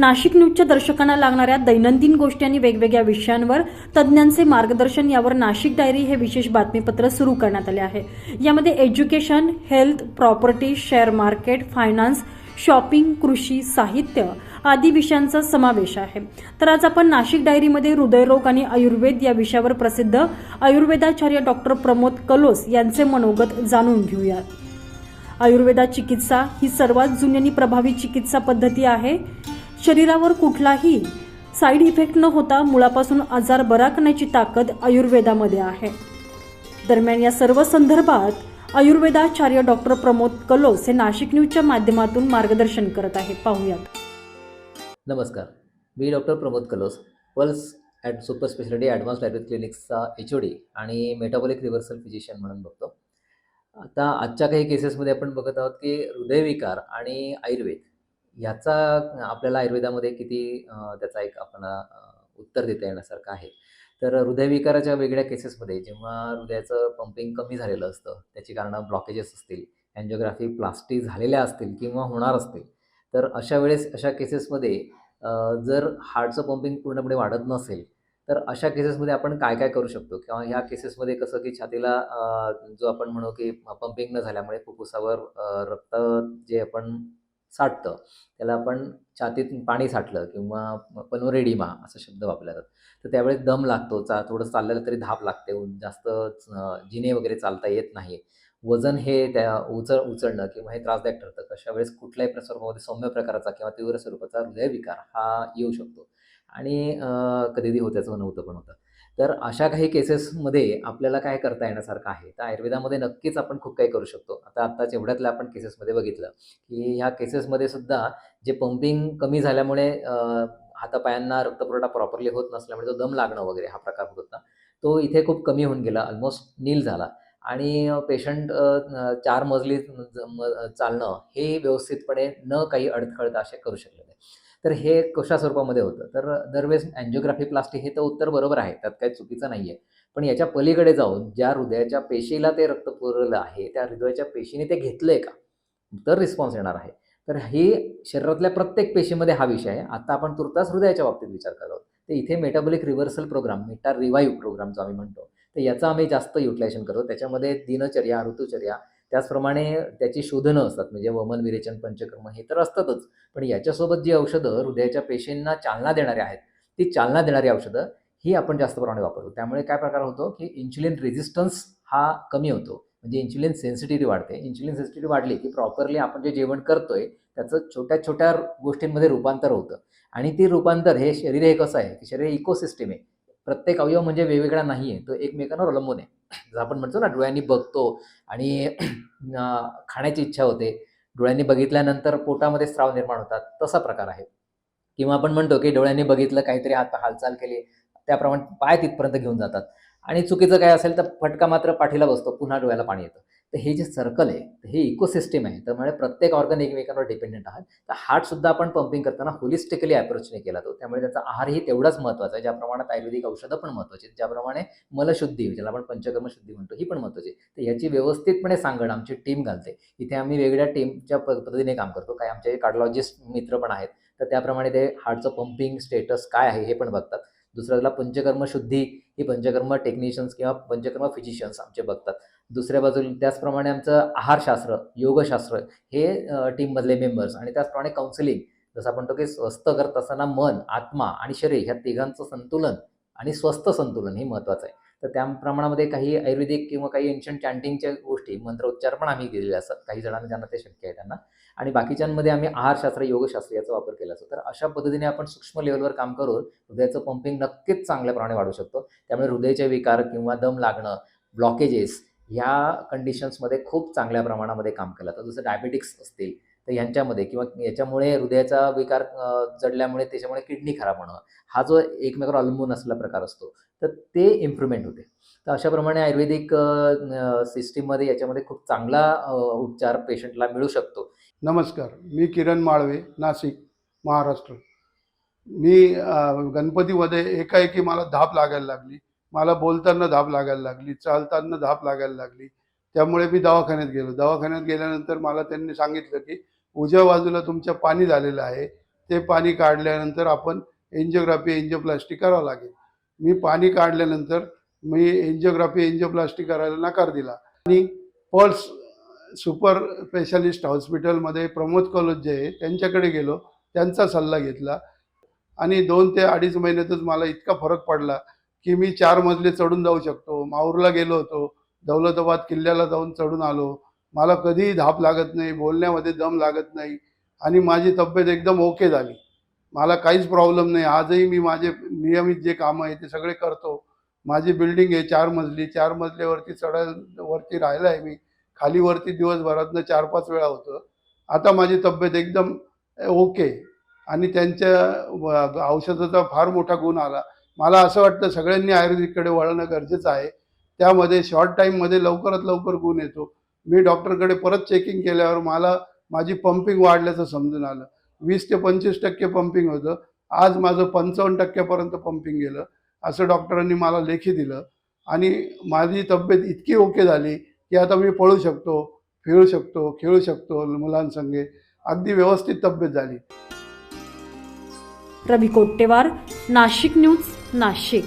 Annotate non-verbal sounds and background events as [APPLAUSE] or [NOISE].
नाशिक न्यूजच्या दर्शकांना लागणाऱ्या दैनंदिन गोष्टी आणि वेगवेगळ्या विषयांवर तज्ज्ञांचे मार्गदर्शन यावर नाशिक डायरी हे विशेष बातमीपत्र सुरू करण्यात आले आहे. यामध्ये education health property share market finance shopping कृषी साहित्य आदी विषयांचा समावेश आहे. तर आज आपण नाशिक डायरीमध्ये हृदयरोग आणि आयुर्वेद या विषयावर प्रसिद्ध आयुर्वेदाचार्य डॉक्टर प्रमोद कलोस यांचे मनोगत जाणून घेऊयात. आयुर्वेदा चिकित्सा ही सर्वात जुनी आणि प्रभावी चिकित्सा पद्धती आहे. शरीरावर कुठलाही साईड इफेक्ट न होता मुळापासून आजार बरा करण्याची ताकद आयुर्वेदामध्ये आहे. दरम्यान या सर्व संदर्भात आयुर्वेदाचार्य डॉक्टर प्रमोद कलोस हे नाशिक न्यूजच्या माध्यमातून मार्गदर्शन करत आहे पाहूयात. नमस्कार. मी doctor Pramod Kalos pulse at super speciality advance library क्लिनिक्सचा H O D आणि मेटाबॉलिक रिव्हर्सल फिजिशियन म्हणून बघतो. आता आजच्या काही केसेसमध्ये आपण बघत आहोत की हृदयविकार आणि आयुर्वेद ह्याचा आपल्याला आयुर्वेदामध्ये किती त्याचा एक आपण उत्तर देता येण्यासारखं आहे. तर हृदयविकाराच्या वेगळ्या केसेसमध्ये जेव्हा हृदयाचं पंपिंग कमी झालेलं असतं त्याची कारणं ब्लॉकेजेस असतील अँजिओग्राफी प्लास्टिक झालेल्या असतील किंवा होणार असतील तर अशा वेळेस अशा केसेसमध्ये जर हार्टचं पंपिंग पूर्णपणे वाढत नसेल तर अशा केसेसमध्ये आपण काय काय करू शकतो? किंवा ह्या केसेसमध्ये कसं की छातीला जो आपण म्हणू की पंपिंग न झाल्यामुळे फुफ्फुसावर रक्त जे आपण साठतं. त्याला आपण छातीत पाणी साठलं किंवा पनोरेडिमा असा शब्द वापरला जातो. तर त्यावेळेस दम लागतो चा थोडं चाललेलं तरी धाप लागते. जास्त जिने वगैरे चालता येत नाही. वजन हे त्या उचल उचलणं किंवा हे त्रासदायक ठरतं. अशा वेळेस कुठल्याही प्रसर्गामध्ये सौम्य प्रकाराचा किंवा तीव्र स्वरूपाचा हृदयविकार हा येऊ शकतो. आणि कधी कधी होत्याचं नव्हतं पण होतं. तर अशा काही केसेसमध्ये आपल्याला काय करता येण्यासारखं आहे? तर आयुर्वेदामध्ये नक्कीच आपण खूप काही करू शकतो. आता आत्ताच एवढ्यातल्या आपण केसेसमध्ये बघितलं की ह्या केसेसमध्ये सुद्धा जे पंपिंग कमी झाल्यामुळे हातापायांना रक्तपुरवठा प्रॉपरली होत नसल्यामुळे जो दम लागणं वगैरे हा प्रकार होत होता. तो इथे खूप कमी होऊन गेला ऑलमोस्ट नील झाला. आणि पेशंट चार मजली चालणं हे व्यवस्थितपणे न काही अडथळता असे करू शकले नाही. तर हे कशा स्वरूपामध्ये होतं? तर दरवेळेस अँजिओग्राफी प्लास्टिक हे तर उत्तर बरोबर आहे त्यात काही चुकीचं नाही आहे पण याच्या पलीकडे जाऊन ज्या हृदयाच्या पेशीला ते रक्त पुरवलं आहे त्या हृदयाच्या पेशीने ते घेतलं आहे का? तर रिस्पॉन्स येणार आहे. तर हे शरीरातल्या प्रत्येक पेशीमध्ये हा विषय आहे. आता आपण तुर्तास हृदयाच्या बाबतीत विचार करत आहोत तर इथे metabolic reversal program meta revive program जो आम्ही म्हणतो तर याचं आम्ही जास्त युटिलायझेशन करतो. त्याच्यामध्ये दिनचर्या ऋतुचर्या त्याचप्रमाणे त्याची शोधनं असतात म्हणजे वमन विरेचन पंचकर्म हे तर असतातच. पण याच्यासोबत जी औषधं हृदयाच्या पेशींना चालना देणारी आहेत ती चालना देणारी औषधं ही आपण जास्त प्रमाणे वापरतो. त्यामुळे काय प्रकार होतो की इन्सुलिन रेझिस्टन्स हा कमी होतो. म्हणजे इन्सुलिन सेन्सिटिव्हिटी वाढते. इन्सुलिन सेन्सिटिव्हिटी वाढली की प्रॉपरली आपण जे जेवण करतोय त्याचं छोट्या छोट्या गोष्टींमध्ये रूपांतर होतं. आणि ती रूपांतर हे शरीर हे कसं आहे? की शरीर इकोसिस्टम आहे. प्रत्येक अवयव म्हणजे वेगवेगळा नाही आहे तो एकमेकांवर अवलंबून आहे. आपण म्हणतो ना डोळ्यांनी बघतो आणि [CLEARS THROAT] खाण्याची इच्छा होते. डोळ्यांनी बघितल्यानंतर पोटामध्ये स्राव निर्माण होतात. तसा प्रकार आहे. किंवा आपण म्हणतो की डोळ्यांनी बघितलं काहीतरी हात हालचाल केली त्याप्रमाणे पाय तिथपर्यंत घेऊन जातात. आणि चुकीचं काय असेल तर फटका मात्र पाठीला बसतो पुन्हा डोळ्याला पाणी येतं. तर हे जे सर्कल आहे तर हे इकोसिस्टम आहे. त्यामुळे प्रत्येक ऑर्गन एकमेकांवर डिपेंडेंट आहात. तर हार्टसुद्धा आपण पंपिंग करताना होलिस्टिकली अप्रोचने केला तो त्यामुळे त्याचा आहारही तेवढाच महत्त्वाचा आहे. ज्या प्रमाणात आयुर्वेदिक औषधं पण महत्त्वाची आहेत. ज्याप्रमाणे मलशुद्धी ज्याला आपण पंचकर्म शुद्धी म्हणतो ही पण महत्त्वाची तर याची व्यवस्थितपणे सांगण आमची टीम घालते. इथे आम्ही वेगळ्या टीमच्या पद्धतीने काम करतो. काही आमचे कार्डिओलॉजिस्ट मित्र पण आहेत. तर त्याप्रमाणे ते हार्टचं पंपिंग स्टेटस काय आहे हे पण बघतात. दुसऱ्याला पंचकर्म शुद्धी ही पंचकर्म टेक्निशियन्स किंवा पंचकर्म फिजिशियन्स आमचे बघतात. दुसऱ्या बाजूला त्याचप्रमाणे आमचं आहारशास्त्र योगशास्त्र हे टीममधले मेंबर्स आणि त्याचप्रमाणे काउन्सिलिंग जसं आपण म्हणतो की स्वस्थ करत असताना मन आत्मा आणि शरीर ह्या तिघांचं संतुलन आणि स्वस्थ संतुलन हे महत्त्वाचं आहे. तर त्या प्रमाणामध्ये काही आयुर्वेदिक किंवा काही एन्शंट चॅन्टिंगच्या गोष्टी मंत्रोच्चार पण आम्ही केलेले असतात. काही जणांना ज्यांना ते शक्य आहे त्यांना. आणि बाकीच्यांमध्ये आम्ही आहारशास्त्र योगशास्त्र याचा वापर केला असतो. तर अशा पद्धतीने आपण सूक्ष्म लेवलवर काम करून हृदयाचं पंपिंग नक्कीच चांगल्या प्रमाणे वाढू शकतो. त्यामुळे हृदयाचे विकार किंवा दम लागणं ब्लॉकेजेस ह्या कंडिशन्समध्ये खूप चांगल्या प्रमाणामध्ये काम केलं. जातं जसं डायबेटिक्स असतील तर यांच्यामध्ये किंवा याच्यामुळे हृदयाचा विकार जडल्यामुळे त्याच्यामुळे किडनी खराब होणं हा जो एकमेकावर अवलंबून असलेला प्रकार असतो तर ते इम्प्रूव्हमेंट होते. तर अशाप्रमाणे आयुर्वेदिक सिस्टीममध्ये याच्यामध्ये खूप चांगला उपचार पेशंटला मिळू शकतो. नमस्कार मी किरण माळवे नाशिक महाराष्ट्र. मी गणपतीमध्ये एकाएकी मला धाप लागायला लागली. मला बोलताना धाप लागायला लागली चालताना धाप लागायला लागली. त्यामुळे मी दवाखान्यात गेलो. दवाखान्यात गेल्यानंतर मला त्यांनी सांगितलं की उजव्या बाजूला तुमच्या पाणी झालेलं आहे. ते पाणी काढल्यानंतर आपण एन्जिओग्राफी एन्जिओप्लास्टी करावं लागेल. मी पाणी काढल्यानंतर मी एन्जिओग्राफी एन्जिओप्लास्टी करायला नकार दिला. आणि पल्स सुपर स्पेशालिस्ट हॉस्पिटलमध्ये प्रमोद कॉलेज जे आहे त्यांच्याकडे गेलो. त्यांचा सल्ला घेतला. आणि दोन ते अडीच महिन्यातच मला इतका फरक पडला की मी चार मजले चढून जाऊ शकतो. माहूरला गेलो होतो. दौलताबाद किल्ल्याला जाऊन चढून आलो. मला कधीही धाप लागत नाही बोलण्यामध्ये दम लागत नाही आणि माझी तब्येत एकदम ओके झाली. मला काहीच प्रॉब्लेम नाही. आजही मी माझे नियमित जे कामं आहे ते सगळे करतो. माझी बिल्डिंग आहे चार मजली. चार मजल्यावरती चढायला वरती राहिला आहे मी. खाली वरती दिवसभरातनं चार पाच वेळा होतं. आता माझी तब्येत एकदम ओके आणि त्यांच्या औषधाचा फार मोठा गुण आला. मला असं वाटतं सगळ्यांनी आयुर्वेदिककडे वळणं गरजेचं आहे. त्यामध्ये शॉर्ट टाईममध्ये लवकरात लवकर गुण येतो. मी डॉक्टरकडे परत चेकिंग केल्यावर मला माझी पंपिंग वाढल्याचं समजून आलं. वीस ते पंचवीस टक्के पंपिंग होतं. आज माझं पंचावन्न टक्क्यापर्यंत पंपिंग गेलं. असं डॉक्टरांनी मला लेखी दिलं. आणि माझी तब्येत इतकी ओके झाली की आता मी पळू शकतो फिरू शकतो खेळू शकतो मुलांसंगे. अगदी व्यवस्थित तब्येत झाली. रवी कोट्टेवार नाशिक न्यूज नाशिक.